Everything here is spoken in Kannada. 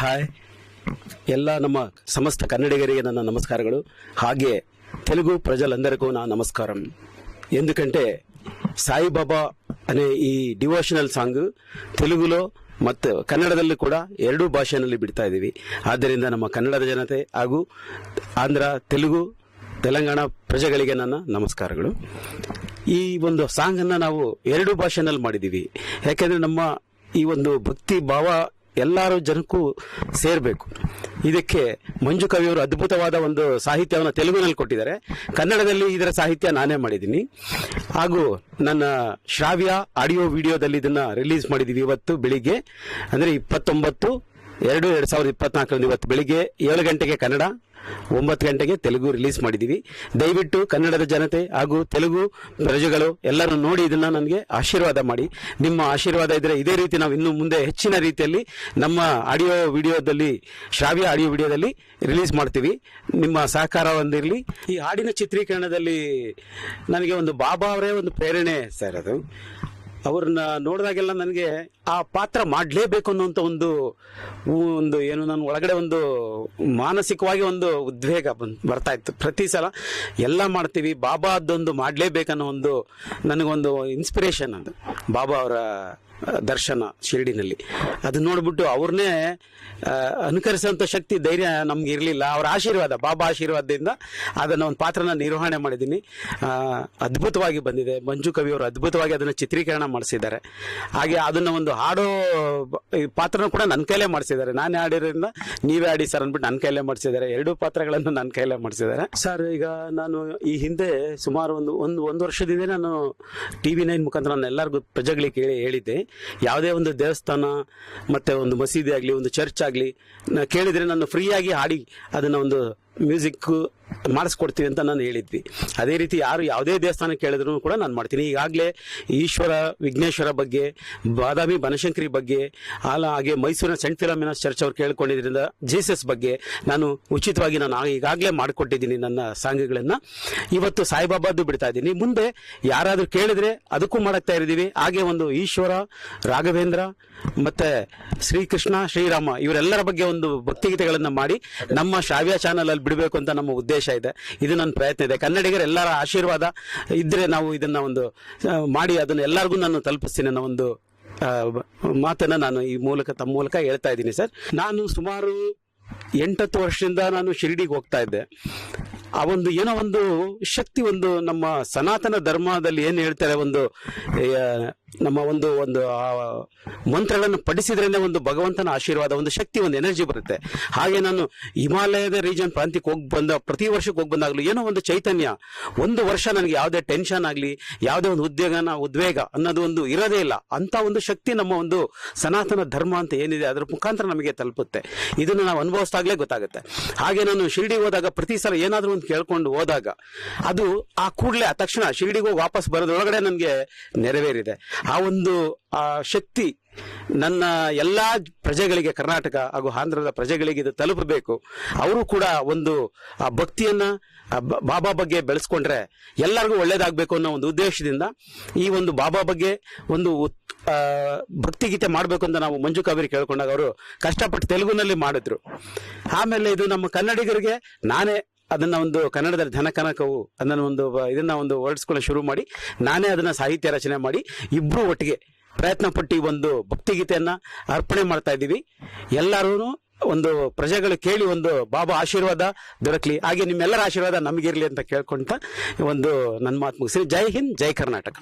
ಹಾಯ್. ಎಲ್ಲ ನಮ್ಮ ಸಮಸ್ತ ಕನ್ನಡಿಗರಿಗೆ ನನ್ನ ನಮಸ್ಕಾರಗಳು. ಹಾಗೆ ತೆಲುಗು ಪ್ರಜಲಂದರಿಗೂ ನಾ ನಮಸ್ಕಾರ. ఎందుకంటే ಸಾಯಿಬಾಬಾ ಅನೇ ಈ ಡಿವೋಷನಲ್ ಸಾಂಗ್ ತೆಲುಗುಲೋ ಮತ್ತು ಕನ್ನಡದಲ್ಲಿ ಕೂಡ ಎರಡೂ ಭಾಷೆಯಲ್ಲಿ ಬಿಡ್ತಾ ಇದ್ದೀವಿ. ಆದ್ದರಿಂದ ನಮ್ಮ ಕನ್ನಡದ ಜನತೆ ಹಾಗೂ ಆಂಧ್ರ, ತೆಲುಗು, ತೆಲಂಗಾಣ ಪ್ರಜೆಗಳಿಗೆ ನನ್ನ ನಮಸ್ಕಾರಗಳು. ಈ ಒಂದು ಸಾಂಗನ್ನು ನಾವು ಎರಡೂ ಭಾಷೆನಲ್ಲಿ ಮಾಡಿದ್ದೀವಿ. ಯಾಕೆಂದರೆ ನಮ್ಮ ಈ ಒಂದು ಭಕ್ತಿ ಭಾವ ಎಲ್ಲರೂ ಜನಕ್ಕೂ ಸೇರಬೇಕು. ಇದಕ್ಕೆ ಮಂಜು ಕವಿಯವರು ಅದ್ಭುತವಾದ ಒಂದು ಸಾಹಿತ್ಯವನ್ನು ತೆಲುಗಿನಲ್ಲಿ ಕೊಟ್ಟಿದ್ದಾರೆ. ಕನ್ನಡದಲ್ಲಿ ಇದರ ಸಾಹಿತ್ಯ ನಾನೇ ಮಾಡಿದ್ದೀನಿ. ಹಾಗೂ ನನ್ನ ಶ್ರಾವ್ಯ ಆಡಿಯೋ ವಿಡಿಯೋದಲ್ಲಿ ಇದನ್ನ ರಿಲೀಸ್ ಮಾಡಿದ್ದೀವಿ ಇವತ್ತು ಬೆಳಿಗ್ಗೆ. ಅಂದರೆ ಇಪ್ಪತ್ತೊಂಬತ್ತು ಎರಡು ಎರಡು ಸಾವಿರದ ಇಪ್ಪತ್ನಾಲ್ಕರಂದು ಇವತ್ತು ಬೆಳಿಗ್ಗೆ ಏಳು ಗಂಟೆಗೆ ಕನ್ನಡ, ಒಂಬತ್ತು ಗಂಟೆಗೆ ತೆಲುಗು ರಿಲೀಸ್ ಮಾಡಿದ್ದೀವಿ. ದಯವಿಟ್ಟು ಕನ್ನಡದ ಜನತೆ ಹಾಗೂ ತೆಲುಗು ಪ್ರಜೆಗಳು ಎಲ್ಲರೂ ನೋಡಿ ಇದನ್ನು ನನಗೆ ಆಶೀರ್ವಾದ ಮಾಡಿ. ನಿಮ್ಮ ಆಶೀರ್ವಾದ ಇದ್ರೆ ಇದೇ ರೀತಿ ನಾವು ಇನ್ನು ಮುಂದೆ ಹೆಚ್ಚಿನ ರೀತಿಯಲ್ಲಿ ನಮ್ಮ ಆಡಿಯೋ ವಿಡಿಯೋದಲ್ಲಿ, ಶ್ರಾವ್ಯ ಆಡಿಯೋ ವಿಡಿಯೋದಲ್ಲಿ ರಿಲೀಸ್ ಮಾಡ್ತೀವಿ. ನಿಮ್ಮ ಸಹಕಾರ ಒಂದಿರಲಿ. ಈ ಹಾಡಿನ ಚಿತ್ರೀಕರಣದಲ್ಲಿ ನನಗೆ ಒಂದು ಬಾಬಾ ಅವರೇ ಒಂದು ಪ್ರೇರಣೆ, ಸರ್ ಅದು. ಅವ್ರನ್ನ ನೋಡಿದಾಗೆಲ್ಲ ನನಗೆ ಆ ಪಾತ್ರ ಮಾಡಲೇಬೇಕು ಅನ್ನುವಂಥ ಒಂದು ಒಂದು ಏನು ನನ್ನ ಒಳಗಡೆ ಒಂದು ಮಾನಸಿಕವಾಗಿ ಒಂದು ಉದ್ವೇಗ ಬರ್ತಾ ಇತ್ತು. ಪ್ರತಿ ಸಲ ಎಲ್ಲ ಮಾಡ್ತೀವಿ, ಬಾಬಾ ಅದೊಂದು ಮಾಡಲೇಬೇಕನ್ನೋ ಒಂದು ನನಗೊಂದು ಇನ್ಸ್ಪಿರೇಷನ್ ಅದು. ಬಾಬಾ ಅವರ ದರ್ಶನ ಶಿರಡಿನಲ್ಲಿ. ಅದು ನೋಡ್ಬಿಟ್ಟು ಅವ್ರನ್ನೇ ಅನುಕರಿಸುವಂಥ ಶಕ್ತಿ, ಧೈರ್ಯ ನಮ್ಗೆ ಇರಲಿಲ್ಲ. ಅವರ ಆಶೀರ್ವಾದ, ಬಾಬಾ ಆಶೀರ್ವಾದದಿಂದ ಅದನ್ನು ಒಂದು ಪಾತ್ರನ ನಿರ್ವಹಣೆ ಮಾಡಿದ್ದೀನಿ. ಅದ್ಭುತವಾಗಿ ಬಂದಿದೆ. ಮಂಜು ಕವಿ ಅವರು ಅದ್ಭುತವಾಗಿ ಅದನ್ನು ಚಿತ್ರೀಕರಣ ಮಾಡಿಸಿದ್ದಾರೆ. ಹಾಗೆ ಅದನ್ನ ಒಂದು ಹಾಡೋ ಪಾತ್ರನ ಕೂಡ ನನ್ನ ಕೈಲೇ ಮಾಡಿಸಿದ್ದಾರೆ. ನಾನೇ ಆಡಿರೋದ್ರಿಂದ ನೀವೇ ಆಡಿ ಸರ್ ಅಂದ್ಬಿಟ್ಟು ನನ್ನ ಕೈಲೇ ಮಾಡಿಸಿದ್ದಾರೆ. ಎರಡು ಪಾತ್ರಗಳನ್ನು ನನ್ನ ಕೈಲೇ ಮಾಡಿಸಿದ್ದಾರೆ. ಸರ್, ಈಗ ನಾನು ಈ ಹಿಂದೆ ಸುಮಾರು ಒಂದು ಒಂದು ಒಂದು ವರ್ಷದಿಂದ ನಾನು ಟಿ ವಿ ನೈನ್ ಮುಖಾಂತರ ನಾನು ಎಲ್ಲರಿಗೂ ಪ್ರಜೆಗಳಿಗೆ ಕೇಳಿ ಹೇಳಿದ್ದೆ. ಯಾವುದೇ ಒಂದು ದೇವಸ್ಥಾನ, ಮತ್ತೆ ಒಂದು ಮಸೀದಿ ಆಗಲಿ, ಒಂದು ಚರ್ಚ್ ಆಗಲಿ ಕೇಳಿದ್ರೆ ನಾನು ಫ್ರೀಯಾಗಿ ಹಾಡಿ ಅದನ್ನು ಒಂದು ಮ್ಯೂಸಿಕ್ ಮಾಡಿಸ್ಕೊಡ್ತೀವಿ ಅಂತ ನಾನು ಹೇಳಿದ್ವಿ. ಅದೇ ರೀತಿ ಯಾರು ಯಾವುದೇ ದೇವಸ್ಥಾನ ಕೇಳಿದ್ರು ಕೂಡ ನಾನು ಮಾಡ್ತೀನಿ. ಈಗಾಗಲೇ ಈಶ್ವರ, ವಿಘ್ನೇಶ್ವರ ಬಗ್ಗೆ, ಬಾದಾಮಿ ಬನಶಂಕರಿ ಬಗ್ಗೆ ಅಲ್ಲ ಹಾಗೆ ಮೈಸೂರಿನ ಸೆಂಟ್ ಫಿಲಾಮಿನಾಸ್ ಚರ್ಚ್ ಅವ್ರು ಕೇಳ್ಕೊಂಡಿದ್ರಿಂದ ಜೀಸಸ್ ಬಗ್ಗೆ ನಾನು ಉಚಿತವಾಗಿ ನಾನು ಈಗಾಗಲೇ ಮಾಡಿಕೊಟ್ಟಿದ್ದೀನಿ ನನ್ನ ಸಾಂಗ್ಗಳನ್ನು. ಇವತ್ತು ಸಾಯಿಬಾಬಾದ್ದು ಬಿಡ್ತಾ ಇದ್ದೀನಿ. ಮುಂದೆ ಯಾರಾದರೂ ಕೇಳಿದ್ರೆ ಅದಕ್ಕೂ ಮಾಡಕ್ತಾ ಇದ್ದೀವಿ. ಹಾಗೆ ಒಂದು ಈಶ್ವರ, ರಾಘವೇಂದ್ರ ಮತ್ತೆ ಶ್ರೀಕೃಷ್ಣ, ಶ್ರೀರಾಮ ಇವರೆಲ್ಲರ ಬಗ್ಗೆ ಒಂದು ಭಕ್ತಿಗೀತೆಗಳನ್ನು ಮಾಡಿ ನಮ್ಮ ಶ್ರಾವ್ಯ ಚಾನಲಲ್ಲಿ ಬಿಡಬೇಕು ಅಂತ ನಮ್ಮ ಉದ್ದೇಶ ಇದೆ. ಇದು ನನ್ನ ಪ್ರಯತ್ನ ಇದೆ. ಕನ್ನಡಿಗರ ಎಲ್ಲರ ಆಶೀರ್ವಾದ ಇದ್ರೆ ನಾವು ಇದನ್ನ ಒಂದು ಮಾಡಿ ಅದನ್ನ ಎಲ್ಲರಿಗೂ ನಾನು ತಲುಪಿಸ್ತೀನಿ ಅನ್ನೋ ಒಂದು ಮಾತನ್ನು ನಾನು ಈ ಮೂಲಕ, ತಮ್ಮ ಮೂಲಕ ಹೇಳ್ತಾ ಇದ್ದೀನಿ ಸರ್. ನಾನು ಸುಮಾರು ಎಂಟತ್ತು ವರ್ಷದಿಂದ ನಾನು ಶಿರಡಿಗೆ ಹೋಗ್ತಾ ಇದ್ದೆ. ಆ ಒಂದು ಏನೋ ಒಂದು ಶಕ್ತಿ, ಒಂದು ನಮ್ಮ ಸನಾತನ ಧರ್ಮದಲ್ಲಿ ಏನು ಹೇಳ್ತಾರೆ, ಒಂದು ನಮ್ಮ ಒಂದು ಒಂದು ಮಂತ್ರಗಳನ್ನು ಪಡಿಸಿದ್ರೇನೆ ಒಂದು ಭಗವಂತನ ಆಶೀರ್ವಾದ, ಒಂದು ಶಕ್ತಿ, ಒಂದು ಎನರ್ಜಿ ಬರುತ್ತೆ. ಹಾಗೆ ನಾನು ಹಿಮಾಲಯದ ರೀಜನ್ ಪ್ರಾಂತ್ಯಕ್ಕೆ ಹೋಗಿ ಬಂದ, ಪ್ರತಿ ವರ್ಷಕ್ಕೆ ಹೋಗಿ ಬಂದಾಗಲೂ ಏನೋ ಒಂದು ಚೈತನ್ಯ, ಒಂದು ವರ್ಷ ನನಗೆ ಯಾವುದೇ ಟೆನ್ಷನ್ ಆಗಲಿ, ಯಾವುದೇ ಒಂದು ಉದ್ಯೋಗನ ಉದ್ವೇಗ ಅನ್ನೋದು ಒಂದು ಇರೋದೇ ಇಲ್ಲ. ಅಂತ ಒಂದು ಶಕ್ತಿ ನಮ್ಮ ಒಂದು ಸನಾತನ ಧರ್ಮ ಅಂತ ಏನಿದೆ, ಅದರ ಮುಖಾಂತರ ನಮಗೆ ತಲುಪುತ್ತೆ. ಇದನ್ನು ನಾವು ಅನುಭವಿಸ್ದಾಗಲೇ ಗೊತ್ತಾಗುತ್ತೆ. ಹಾಗೆ ನಾನು ಶಿರ್ಡಿ ಹೋದಾಗ, ಪ್ರತಿ ಸಲ ಏನಾದರೂ ಒಂದು ಕೇಳ್ಕೊಂಡು ಹೋದಾಗ, ಅದು ಆ ಕೂಡಲೇ, ಆ ತಕ್ಷಣ ಶಿರ್ಡಿಗೆ ಹೋಗಿ ವಾಪಸ್ ಬರೋದ್ರೊಳಗಡೆ ನನಗೆ ನೆರವೇರಿದೆ. ಆ ಒಂದು, ಆ ಶಕ್ತಿ ನನ್ನ ಎಲ್ಲ ಪ್ರಜೆಗಳಿಗೆ, ಕರ್ನಾಟಕ ಹಾಗೂ ಆಂಧ್ರದ ಪ್ರಜೆಗಳಿಗೆ ಇದು ತಲುಪಬೇಕು. ಅವರು ಕೂಡ ಒಂದು, ಆ ಭಕ್ತಿಯನ್ನ ಬಾಬಾ ಬಗ್ಗೆ ಬೆಳೆಸ್ಕೊಂಡ್ರೆ ಎಲ್ಲರಿಗೂ ಒಳ್ಳೇದಾಗಬೇಕು ಅನ್ನೋ ಒಂದು ಉದ್ದೇಶದಿಂದ ಈ ಒಂದು ಬಾಬಾ ಬಗ್ಗೆ ಒಂದು ಭಕ್ತಿಗೀತೆ ಮಾಡಬೇಕು ಅಂತ ನಾವು ಮಂಜು ಕಾವೇರಿ ಕೇಳ್ಕೊಂಡಾಗ ಅವರು ಕಷ್ಟಪಟ್ಟು ತೆಲುಗುನಲ್ಲಿ ಮಾಡಿದ್ರು. ಆಮೇಲೆ ಇದು ನಮ್ಮ ಕನ್ನಡಿಗರಿಗೆ ನಾನೇ ಅದನ್ನ ಒಂದು ಕನ್ನಡದಲ್ಲಿ ಧನಕನಕವು ಅದನ್ನ ಒಂದು ಇದನ್ನ ಒಂದು ಹೊರಡಿಸ್ಕೊಳ್ಳೋ ಶುರು ಮಾಡಿ ನಾನೇ ಅದನ್ನ ಸಾಹಿತ್ಯ ರಚನೆ ಮಾಡಿ ಇಬ್ರು ಒಟ್ಟಿಗೆ ಪ್ರಯತ್ನ ಪಟ್ಟು ಒಂದು ಭಕ್ತಿಗೀತೆಯನ್ನ ಅರ್ಪಣೆ ಮಾಡ್ತಾ ಇದ್ದೀವಿ. ಎಲ್ಲರೂ ಒಂದು ಪ್ರಜೆಗಳು ಕೇಳಿ ಒಂದು ಬಾಬಾ ಆಶೀರ್ವಾದ ದೊರಕಲಿ. ಹಾಗೆ ನಿಮ್ಮೆಲ್ಲರ ಆಶೀರ್ವಾದ ನಮಗಿರ್ಲಿ ಅಂತ ಕೇಳ್ಕೊಂತ ಒಂದು ನನ್ನ ಮಾತು ಮುಗಿಸಿ ಜೈ ಹಿಂದ್, ಜೈ ಕರ್ನಾಟಕ.